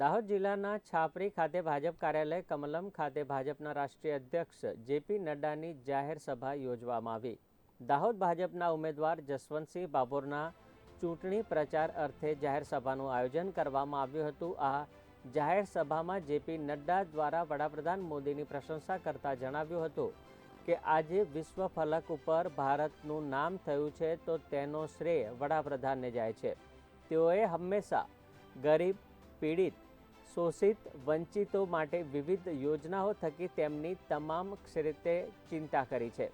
દાહોદ જિલ્લાના છાપરી ખાતે ભાજપ કાર્યાલય કમલમ ખાતે ભાજપના રાષ્ટ્રીય અધ્યક્ષ જેપી નડ્ડાની જાહેર સભા યોજવામાં આવી. દાહોદ ભાજપના ઉમેદવાર જસવંતસિંહ બાબોરના ચૂંટણી પ્રચાર અર્થે જાહેર સભાનું આયોજન કરવામાં આવ્યું હતું. આ જાહેર સભામાં જેપી નડ્ડા દ્વારા વડાપ્રધાન મોદીની પ્રશંસા કરતા જણાવ્યું હતું કે, આજે વિશ્વ ફલક ઉપર ભારતનું નામ થયું છે તો તેનો શ્રેય વડાપ્રધાનને જાય છે. તેઓએ હંમેશા ગરીબ પીડિત શોષિત વંચિતો માટે વિવિધ યોજનાઓ થકી તેમની તમામ ક્ષેત્રે ચિંતા કરી છે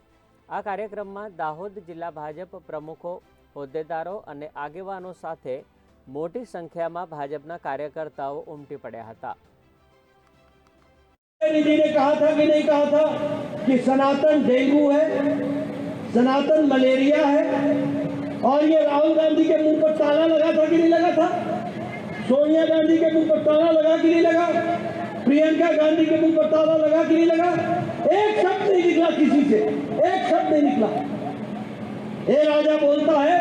આ કાર્યક્રમમાં દાહોદ જિલ્લા ભાજપ પ્રમુખો હોદ્દેદારો અને આગેવાનો સાથે મોટી સંખ્યામાં ભાજપના કાર્યકર્તાઓ ઉમટી પડ્યા હતા जी ने कहा था कि नहीं कहा था कि सनातन डेंगू है सनातन मलेरिया है सोनिया गांधी के मुँह पर ताला लगा कि नहीं लगा? प्रियंका गांधी के मुँह पर ताला लगा कि नहीं लगा? एक शब्द नहीं निकला किसी से। एक शब्द नहीं निकला। ये राजा बोलता है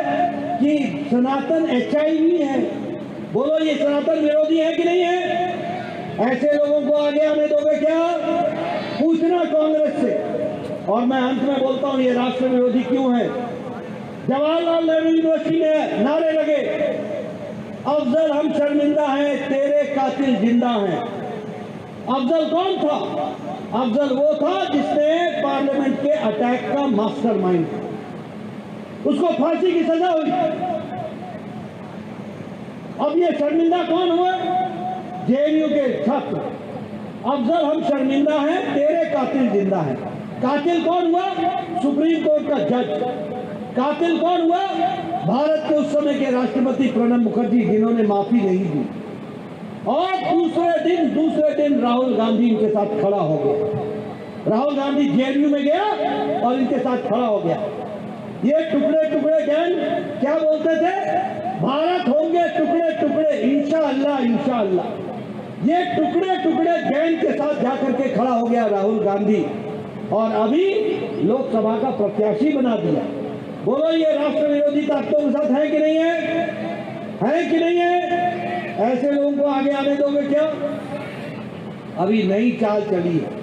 कि सनातन एचआईवी है। बोलो, ये सनातन विरोधी है कि नहीं है? ऐसे लोगों को आगे आने दोगे क्या? पूछना कांग्रेस से। और मैं अंत में बोलता हूँ, ये राष्ट्र विरोधी क्यों है? जवाहरलाल नेहरू यूनिवर्सिटी में नारे लगे। अफजल हम शर्मिंदा हैं, तेरे कातिल ज़िंदा हैं। अफजल कौन था? अफजल वो था जिसने पार्लियामेंट के अटैक का मास्टरमाइंड था उसको फांसी की सजा हुई। अब ये शर्मिंदा कौन हुआ? जेएनयू के छात्र। अफजल हम शर्मिंदा हैं, तेरे कातिल ज़िंदा हैं। कातिल कौन हुआ? सुप्रीम कोर्ट का जज। कातिल कौन हुआ? समय के राष्ट्रपति प्रणब मुखर्जी, जिन्होंने माफ़ी नहीं दी। और दूसरे दिन दूसरे दिन राहुल गांधी इनके साथ खड़ा हो गया। राहुल गांधी जेएनयू में गया और इनके साथ खड़ा हो गया। ये टुकड़े टुकड़े गैंग, क्या बोलते थे? भारत होंगे टुकड़े टुकड़े इंशा अल्लाह इंशा अल्लाह ये टुकड़े टुकड़े गैंग के साथ जाकर के खड़ा हो गया राहुल गांधी। और अभी लोकसभा का प्रत्याशी बना दिया। बोलो, ये राष्ट्र विरोधी साथ है कि नहीं है? है कि नहीं है? ऐसे लोगों को आगे आने दोगे क्या? अभी नई चाल चली है।